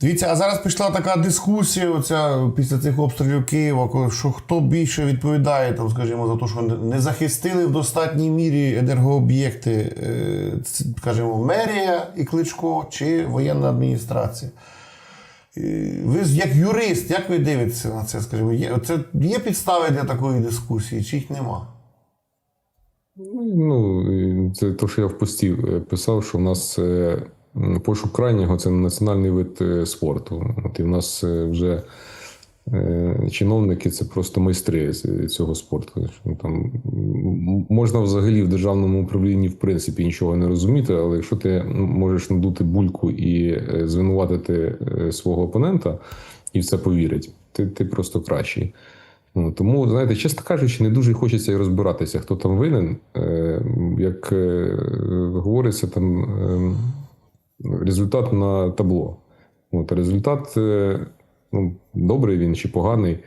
Дивіться, а зараз пішла така дискусія оця, після цих обстрілів Києва, що хто більше відповідає, там, скажімо, за те, що не- захистили в достатній мірі енергооб'єкти, е, скажімо, мерія і Кличко чи воєнна адміністрація. Ви як юрист, як ви дивитеся на це? Скажімо, є, це є підстави для такої дискусії, чи їх нема? Ну, це те, що я в пості е, писав, що в нас е, пошук крайнього це національний вид е, спорту. От і в нас е, вже е, чиновники це просто майстри цього спорту. Там можна взагалі в державному управлінні в принципі нічого не розуміти, але якщо ти можеш надути бульку і звинуватити свого опонента і в це повірить, ти, ти просто кращий. Тому, знаєте, чесно кажучи, не дуже хочеться розбиратися, хто там винен. Як говориться, там е, результат на табло. От, результат, е, ну, добрий він чи поганий.